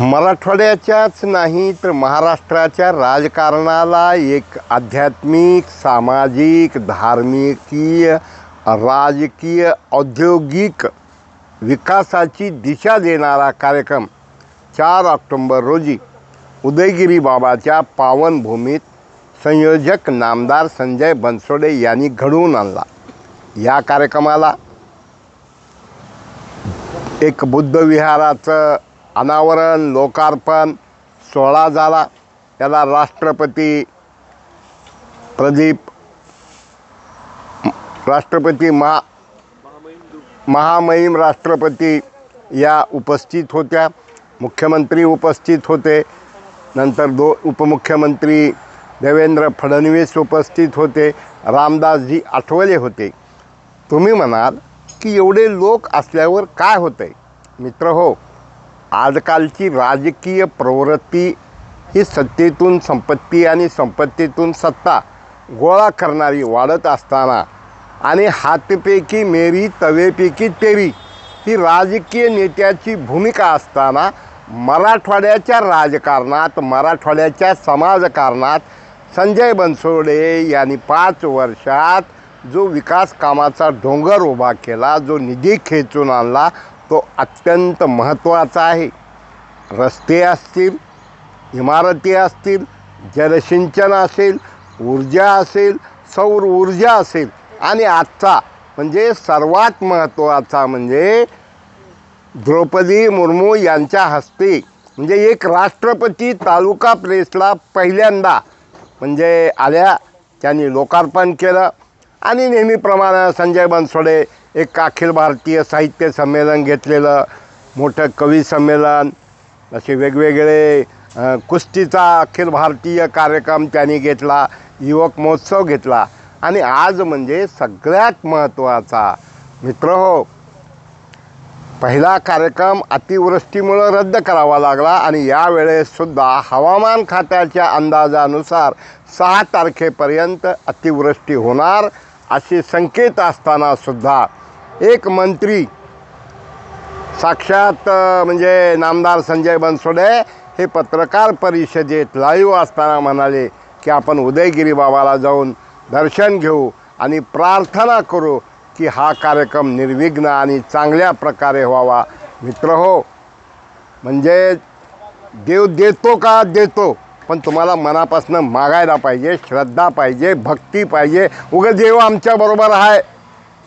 मराठवाड्याच्याच नाही तर महाराष्ट्राच्या राजकारणाला एक आध्यात्मिक सामाजिक धार्मिकीय राजकीय औद्योगिक विकासाची दिशा देणारा कार्यक्रम चार ऑक्टोंबर रोजी उदयगिरी बाबाच्या पावनभूमीत संयोजक नामदार संजय बनसोडे यांनी घडवून आणला. या कार्यक्रमाला एक बुद्ध विहाराचं अनावरण लोकार्पण सोहळा झाला. याला राष्ट्रपती प्रदीप राष्ट्रपती महा महामहिम राष्ट्रपती या उपस्थित होत्या. मुख्यमंत्री उपस्थित होते. नंतर दो उपमुख्यमंत्री देवेंद्र फडणवीस उपस्थित होते. रामदासजी आठवले होते. तुम्ही म्हणाल की एवढे लोक असल्यावर काय होतं आहे मित्र हो आजकालची राजकीय प्रवृत्ती ही सत्तेतून संपत्ती आणि संपत्तीतून सत्ता गोळा करणारी वाढत असताना आणि हातपैकी मेरी तवेपैकी तेरी ही राजकीय नेत्याची भूमिका असताना मराठवाड्याच्या राजकारणात मराठवाड्याच्या समाजकारणात संजय बनसोडे यांनी पाच वर्षात जो विकास कामाचा डोंगर उभा केला जो निधी खेचून आणला तो अत्यंत महत्त्वाचा आहे. रस्ते असतील इमारती असतील जलसिंचन असेल ऊर्जा असेल सौर ऊर्जा असेल. आणि आजचा म्हणजे सर्वात महत्त्वाचा म्हणजे द्रौपदी मुर्मू यांच्या हस्ते म्हणजे एक राष्ट्रपती तालुका प्रेसला पहिल्यांदा म्हणजे आल्या त्यांनी लोकार्पण केलं. आणि नेहमीप्रमाणे संजय बनसोडे एक अखिल भारतीय साहित्य संमेलन घेतलेलं मोठं कवी संमेलन असे वेगवेगळे कुस्तीचा अखिल भारतीय कार्यक्रम त्यांनी घेतला युवक महोत्सव घेतला. आणि आज म्हणजे सगळ्यात महत्त्वाचा मित्र हो पहिला कार्यक्रम अतिवृष्टीमुळं रद्द करावा लागला आणि यावेळेससुद्धा हवामान खात्याच्या अंदाजानुसार सहा तारखेपर्यंत अतिवृष्टी होणार असे संकेत असतानासुद्धा एक मंत्री. साक्षात म्हणजे नामदार संजय बनसोडे हे पत्रकार परिषदेत लाईव्ह असताना म्हणाले की आपण उदयगिरी बाबाला जाऊन दर्शन घेऊ आणि प्रार्थना करू की हा कार्यक्रम निर्विघ्न आणि चांगल्या प्रकारे व्हावा. मित्र हो म्हणजे देव देतो का? देतो. पण तुम्हाला मनापासून मागायला पाहिजे श्रद्धा पाहिजे भक्ती पाहिजे. उगं देव आमच्याबरोबर आहे.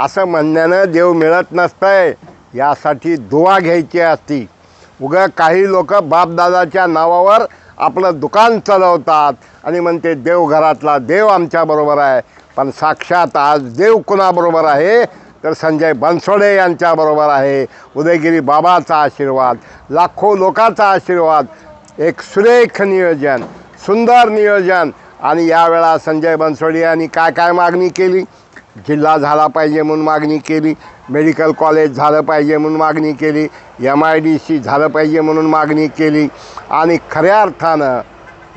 असं म्हणण्यानं देव मिळत नसतंय. यासाठी दुवा घ्यायची असती. उगं काही लोक बापदादाच्या नावावर आपलं दुकान चालवतात आणि म्हणते देवघरातला देव आमच्याबरोबर आहे. पण साक्षात आज देव कुणाबरोबर आहे? तर संजय बनसोडे यांच्याबरोबर आहे. उदयगिरी बाबाचा आशीर्वाद लाखो लोकांचा आशीर्वाद. एक सुरेख नियोजन सुंदर नियोजन. आणि यावेळा संजय बनसोडे यांनी काय काय मागणी केली? जिल्हा झाला पाहिजे म्हणून मागणी केली मेडिकल कॉलेज झालं पाहिजे म्हणून मागणी केली एम आय डी सी झालं पाहिजे म्हणून मागणी केली आणि खऱ्या अर्थानं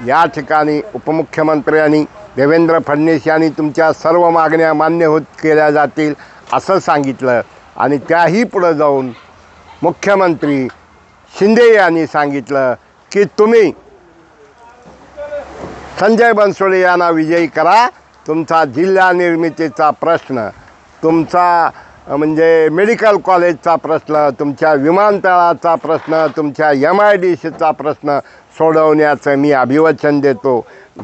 या ठिकाणी उपमुख्यमंत्र्यांनी देवेंद्र फडणवीस यांनी तुमच्या सर्व मागण्या मान्य होत केल्या जातील असं सांगितलं आणि त्याही पुढं जाऊन मुख्यमंत्री शिंदे यांनी सांगितलं की तुम्ही संजय बनसोडे यांना विजयी करा तुमचा जिल्हा निर्मितीचा प्रश्न तुमचा म्हणजे मेडिकल कॉलेजचा प्रश्न तुमच्या विमानतळाचा प्रश्न तुमच्या एम आय डी सीचा प्रश्न सोडवण्याचं मी अभिवचन देतो.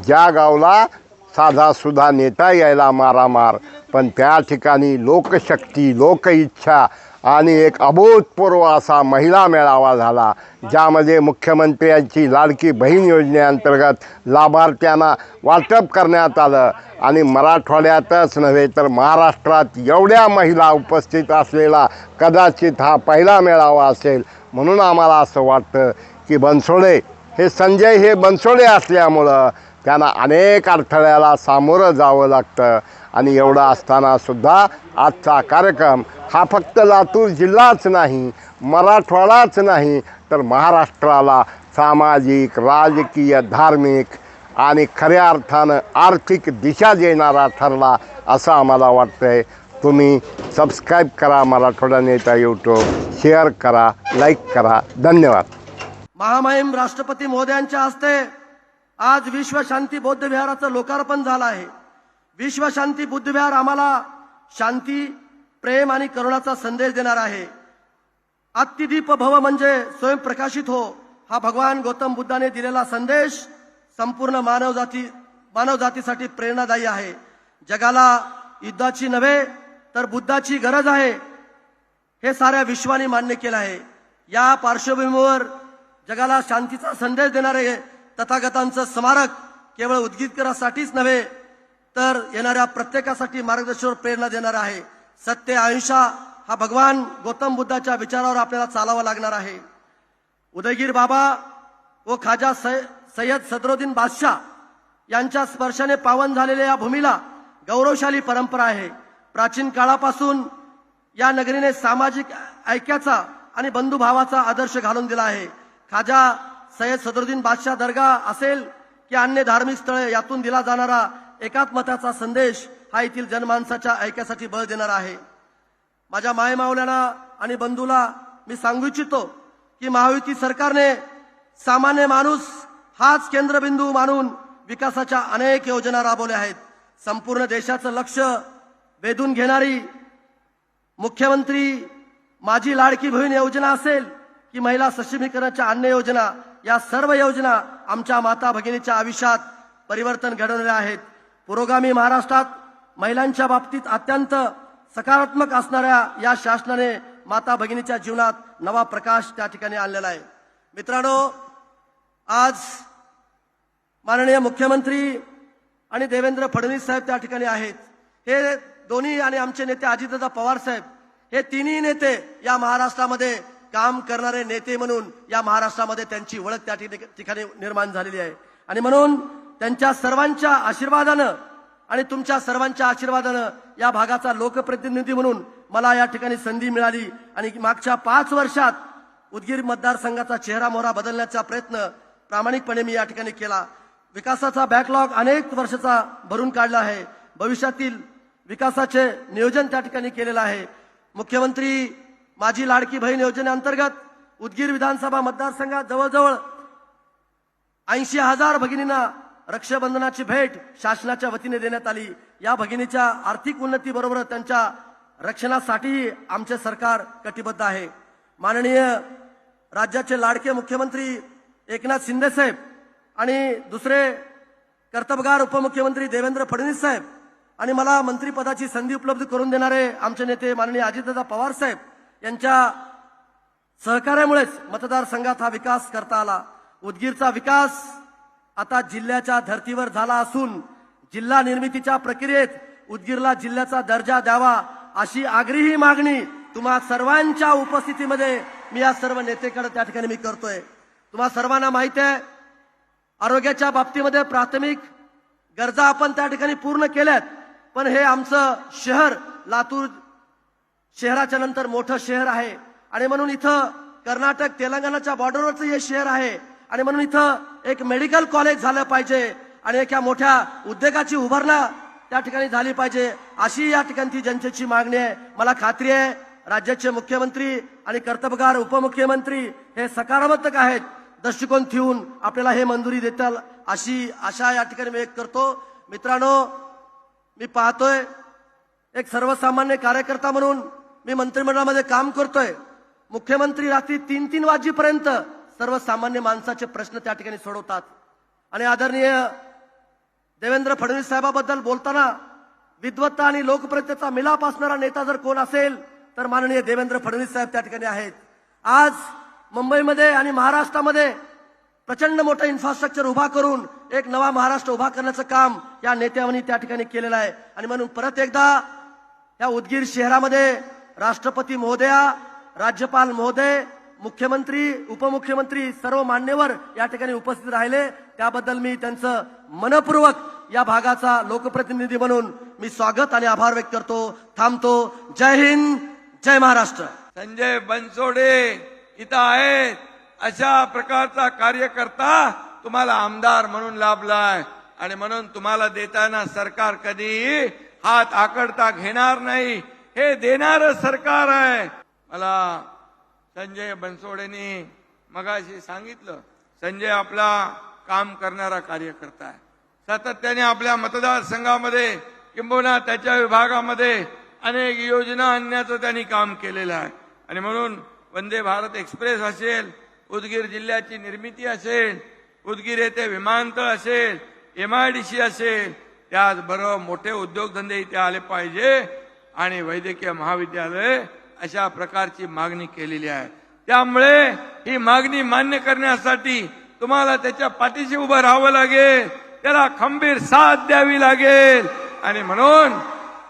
ज्या गावला साधासुद्धा नेता यायला मारामार पण त्या ठिकाणी लोकशक्ती लोकइच्छा आणि एक अभूतपूर्व असा महिला मेळावा झाला ज्यामध्ये मुख्यमंत्र्यांची लाडकी बहीण योजनेअंतर्गत लाभार्थ्यांना वाटप करण्यात आलं. आणि मराठवाड्यातच नव्हे तर महाराष्ट्रात एवढ्या महिला उपस्थित असलेला कदाचित हा पहिला मेळावा असेल. म्हणून आम्हाला असं वाटतं की बनसोडे हे संजय हे बनसोडे असल्यामुळं त्यांना अनेक अडथळ्याला सामोरं जावं लागतं. आणि एवढा असतानासुद्धा आजचा कार्यक्रम हा फक्त लातूर जिल्हाच नाही मराठवाडाच नाही तर महाराष्ट्राला सामाजिक राजकीय धार्मिक आणि खऱ्या अर्थानं आर्थिक दिशा देणारा ठरला असं आम्हाला वाटतं आहे तुम्ही सबस्क्राईब करा मराठवाडा नेता यूट्यूब शेअर करा लाईक करा. धन्यवाद. महामहिम राष्ट्रपती मोदयांच्या हस्ते आज विश्व शांती बौद्ध विहाराचं लोकार्पण झालं आहे. विश्वशांती बुद्धविहार बुद्ध आम्हाला शांती प्रेम आणि करुणाचा संदेश देणार आहे. आत्तिदीप भव म्हणजे स्वयंप्रकाशित हो हा भगवान गौतम बुद्धाने दिलेला संदेश संपूर्ण मानवजाती मानवजातीसाठी प्रेरणादायी आहे. जगाला युद्धाची नव्हे तर बुद्धाची गरज आहे हे साऱ्या विश्वाने मान्य केलं आहे. या पार्श्वभूमीवर जगाला शांतीचा संदेश देणारे तथागतांचं स्मारक केवळ उद्गीतकरासाठीच नव्हे तर येणाऱ्या प्रत्येकासाठी मार्गदर्शन प्रेरणा देणार आहे. सत्य अहिंसा हा भगवान गौतम बुद्धाच्या विचारावर आपल्याला चालावं लागणार आहे. उदयगीर बाबा व खाजा सय सय्यद सदरुद्दीन बादशाह यांच्या स्पर्शाने पावन झालेल्या या भूमीला गौरवशाली परंपरा आहे. प्राचीन काळापासून या नगरीने सामाजिक ऐक्याचा आणि बंधुभावाचा आदर्श घालून दिला आहे. खाजा सय्यद सदरुद्दीन बादशाह दर्गा असेल की अन्य धार्मिक स्थळे यातून दिला जाणारा एकात्मताचा संदेश हा येथील जनमानसाच्या ऐक्यासाठी बळ देणार आहे. माझ्या मायमावल्याला आणि बंधूला मी सांगू इच्छितो की महायुती सरकारने सामान्य माणूस हाच केंद्रबिंदू मानून विकासाच्या अनेक योजना राबवल्या आहेत. संपूर्ण देशाचं लक्ष वेधून घेणारी मुख्यमंत्री माझी लाडकी बहीण योजना असेल की महिला सक्षमीकरणाच्या अन्य योजना या सर्व योजना आमच्या माता भगिनीच्या आयुष्यात परिवर्तन घडवलेल्या आहेत. पुरोगामी महाराष्ट्रात महिलांच्या बाबतीत अत्यंत सकारात्मक असणाऱ्या या शासनाने माता भगिनीच्या जीवनात नवा प्रकाश त्या ठिकाणी आणलेला आहे. मित्रांनो आज माननीय मुख्यमंत्री आणि देवेंद्र फडणवीस साहेब त्या ठिकाणी आहेत. हे दोन्ही आणि आमचे नेते अजितदादा पवार साहेब हे तिन्ही नेते या महाराष्ट्रामध्ये काम करणारे नेते म्हणून या महाराष्ट्रामध्ये त्यांची ओळख त्या ठिकाणी निर्माण झालेली आहे. आणि म्हणून त्यांच्या सर्वांच्या आशीर्वादानं आणि तुमच्या सर्वांच्या आशीर्वादानं या भागाचा लोकप्रतिनिधी म्हणून मला या ठिकाणी संधी मिळाली. आणि मागच्या पाच वर्षात उदगीर मतदारसंघाचा चेहरा मोहरा बदलण्याचा प्रयत्न प्रामाणिकपणे मी या ठिकाणी केला. विकासाचा बॅकलॉग अनेक वर्षाचा भरून काढला आहे. भविष्यातील विकासाचे नियोजन त्या ठिकाणी केलेलं आहे. मुख्यमंत्री माझी लाडकी बहीण योजनेअंतर्गत उदगीर विधानसभा मतदारसंघात जवळजवळ ऐंशी हजार भगिनींना रक्षाबंधनाची भेट शासनाच्या वतीने देण्यात आली. या भगिनीच्या आर्थिक उन्नतीबरोबर त्यांच्या रक्षणासाठीही आमचे सरकार कटिबद्ध आहे. माननीय राज्याचे लाडके मुख्यमंत्री एकनाथ शिंदे साहेब आणि दुसरे कर्तबगार उपमुख्यमंत्री देवेंद्र फडणवीस साहेब आणि मला मंत्रिपदाची संधी उपलब्ध करून देणारे आमचे नेते माननीय अजितदादा पवार साहेब यांच्या सहकार्यामुळेच मतदारसंघात हा विकास करता आला. उदगीरचा विकास आता जिल्ह्याच्या धर्तीवर झाला असून जिल्हा निर्मितीच्या प्रक्रियेत उदगीरला जिल्ह्याचा दर्जा द्यावा अशी आग्रही मागणी तुम्हा सर्वांच्या उपस्थितीमध्ये मी या सर्व नेतेकडे त्या ठिकाणी मी करतोय. तुम्हा सर्वांना माहिती आहे आरोग्याच्या बाबतीमध्ये प्राथमिक गरजा आपण त्या ठिकाणी पूर्ण केल्यात. पण हे आमचं शहर लातूर शहराच्या नंतर मोठं शहर आहे. आणि म्हणून इथं कर्नाटक तेलंगणाच्या बॉर्डरवरचं हे शहर आहे. आणि म्हणून इथं एक मेडिकल कॉलेज झालं पाहिजे आणि एका मोठ्या उद्योगाची उभारणा त्या ठिकाणी झाली पाहिजे. अशी या ठिकाणची जनतेची मागणी आहे. मला खात्री आहे राज्याचे मुख्यमंत्री आणि कर्तबगार उपमुख्यमंत्री हे सकारात्मक आहेत. दृष्टिकोन ठेवून आपल्याला हे मंजुरी देताल अशी आशा या ठिकाणी मी व्यक्त करतो. मित्रांनो मी पाहतोय एक सर्वसामान्य कार्यकर्ता म्हणून मी मंत्रिमंडळामध्ये काम करतोय. मुख्यमंत्री रात्री तीन तीन वाजेपर्यंत सर्वसामान्य माणसाचे प्रश्न त्या ठिकाणी सोडवतात. आणि आदरणीय देवेंद्र फडणवीस साहेबाबद्दल बोलताना विद्वत्ता आणि लोकप्रियतेचा मिलाप असणारा नेता जर कोण असेल तर माननीय देवेंद्र फडणवीस साहेब त्या ठिकाणी आहेत. आज मुंबईमध्ये आणि महाराष्ट्रामध्ये प्रचंड मोठं इन्फ्रास्ट्रक्चर उभा करून एक नवा महाराष्ट्र उभा करण्याचं काम या नेत्यांनी त्या ठिकाणी केलेलं आहे. आणि म्हणून परत एकदा या उदगीर शहरामध्ये राष्ट्रपती महोदया राज्यपाल महोदय मुख्यमंत्री उपमुख्यमंत्री सर्व मान्यवर या ठिकाणी उपस्थित राहिले. त्याबद्दल मी त्यांचं मनपूर्वक या भागाचा लोकप्रतिनिधी म्हणून मी स्वागत आणि आभार व्यक्त करतो. थांबतो. जय हिंद जय महाराष्ट्र. संजय बनसोडे इथं आहेत. अशा प्रकारचा कार्यकर्ता तुम्हाला आमदार म्हणून लाभलाय. आणि म्हणून तुम्हाला देताना सरकार कधीही हात आकडता घेणार नाही. हे देणार सरकार आहे. मला संजय बनसोडेने मगाशी सांगितलं संजय आपला काम करणारा कार्यकर्ता आहे. सातत्याने आपल्या मतदारसंघामध्ये किंबहुना त्याच्या विभागामध्ये अनेक योजना आणण्याचं त्यांनी काम केलेलं आहे. आणि म्हणून वंदे भारत एक्सप्रेस असेल उदगीर जिल्ह्याची निर्मिती असेल उदगीर येथे विमानतळ असेल एम आय डी सी असेल त्याचबरोबर मोठे उद्योगधंदे इथे आले पाहिजे. आणि वैद्यकीय महाविद्यालय अशा प्रकारची मागणी केलेली आहे. त्यामुळे ही मागणी मान्य करण्यासाठी तुम्हाला त्याच्या पाठीशी उभं राहावं लागेल. त्याला खंबीर साथ द्यावी लागेल. आणि म्हणून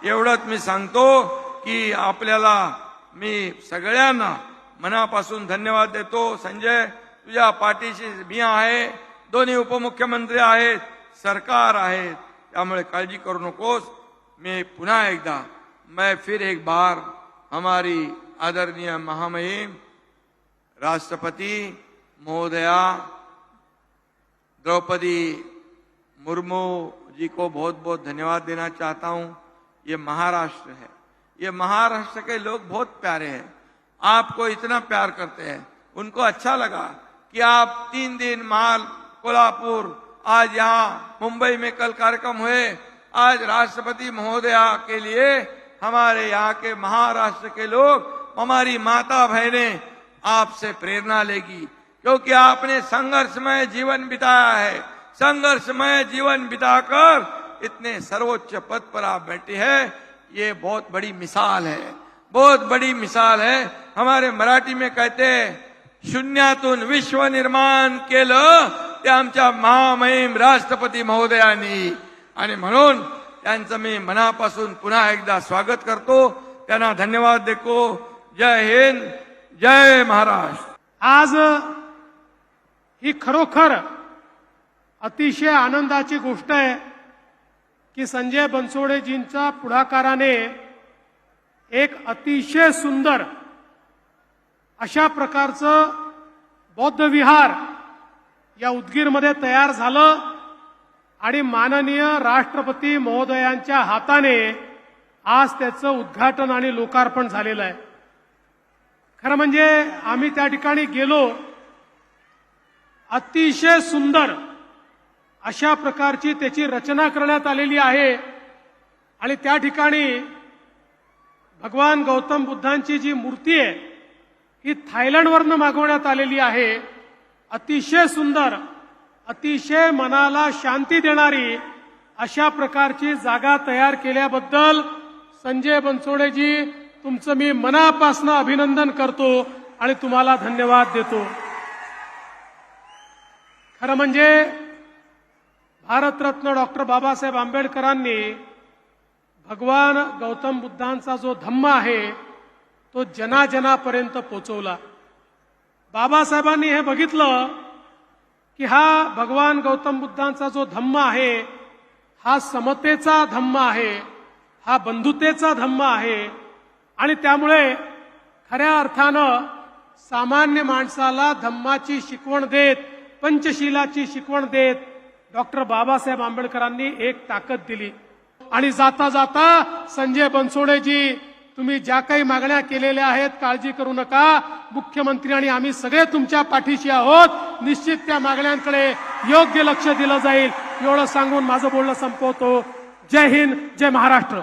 एवढंच मी सांगतो की आपल्याला मी सगळ्यांना मनापासून धन्यवाद देतो. संजय तुझ्या पाठीशी मी आहे. दोन्ही उपमुख्यमंत्री आहेत. सरकार आहे. त्यामुळे काळजी करू नकोस. मी पुन्हा एकदा मैं फिर एक बार हमारी आदरणीय महामहिम राष्ट्रपति महोदया द्रौपदी मुर्मू जी को बहुत बहुत धन्यवाद देना चाहता हूँ। ये महाराष्ट्र है। ये महाराष्ट्र के लोग बहुत प्यारे हैं। आपको इतना प्यार करते हैं। उनको अच्छा लगा कि आप तीन दिन माल, कोल्हापुर, आज यहाँ मुंबई में कल कार्यक्रम हुए। आज राष्ट्रपति महोदया के लिए हमारे यहाँ के महाराष्ट्र के लोग, हमारी माता बहने आपसे प्रेरणा लेगी, क्योंकि आपने संघर्षमय जीवन बिताया है। संघर्षमय जीवन बिताकर इतने सर्वोच्च पद पर आप बैठे हैं, ये बहुत बड़ी मिसाल है। बहुत बड़ी मिसाल है। हमारे मराठी में कहते हैं, शून्यातून विश्व निर्माण केलं ते आमच्या महामहिम राष्ट्रपती आणि म्हणून त्यांचं मी मनापासून पुन्हा एकदा स्वागत करतो. त्यांना धन्यवाद देतो. जय हिंद जय महाराष्ट्र. आज ही खरोखर अतिशय आनंदाची गोष्ट आहे की संजय बनसोडेजींच्या पुढाकाराने एक अतिशय सुंदर अशा प्रकारचं बौद्ध विहार या उदगीरमध्ये तयार झालं. आणि माननीय राष्ट्रपती महोदयांच्या हाताने आज त्याचं उद्घाटन आणि लोकार्पण झालेलं आहे. खरं म्हणजे आम्ही त्या ठिकाणी गेलो अतिशय सुंदर अशा प्रकारची त्याची रचना करण्यात आलेली आहे. आणि त्या ठिकाणी भगवान गौतम बुद्धांची जी मूर्ती आहे ही थायलंडवरनं मागवण्यात आलेली आहे. अतिशय सुंदर अतिशय मनाला शांती देणारी अशा प्रकारची जागा तयार केल्याबद्दल संजय बनसोडेजी तुमचं मी मनापासून अभिनंदन करतो आणि तुम्हाला धन्यवाद देतो. खरं म्हणजे भारतरत्न डॉक्टर बाबासाहेब आंबेडकरांनी भगवान गौतम बुद्धांचा जो धम्म आहे तो जनाजनापर्यंत पोचवला. बाबासाहेबांनी हे बघितलं की हा भगवान गौतम बुद्धांचा जो धम्म आहे हा समतेचा धम्म आहे हा बंधुतेचा धम्म आहे आणि त्यामुळे खऱ्या अर्थानं सामान्य माणसाला धम्माची शिकवण देत पंचशीलाची शिकवण देत डॉक्टर बाबासाहेब आंबेडकरांनी एक ताकद दिली. आणि जाता जाता संजय बनसोडेजी तुम्ही ज्या काही मागण्या केलेल्या आहेत काळजी करू नका. मुख्यमंत्री आणि आम्ही सगळे तुमच्या पाठीशी आहोत. निश्चित त्या मागण्यांकडे योग्य लक्ष दिलं जाईल. एवढं सांगून माझं बोलणं संपवतो. जय हिंद जय महाराष्ट्र.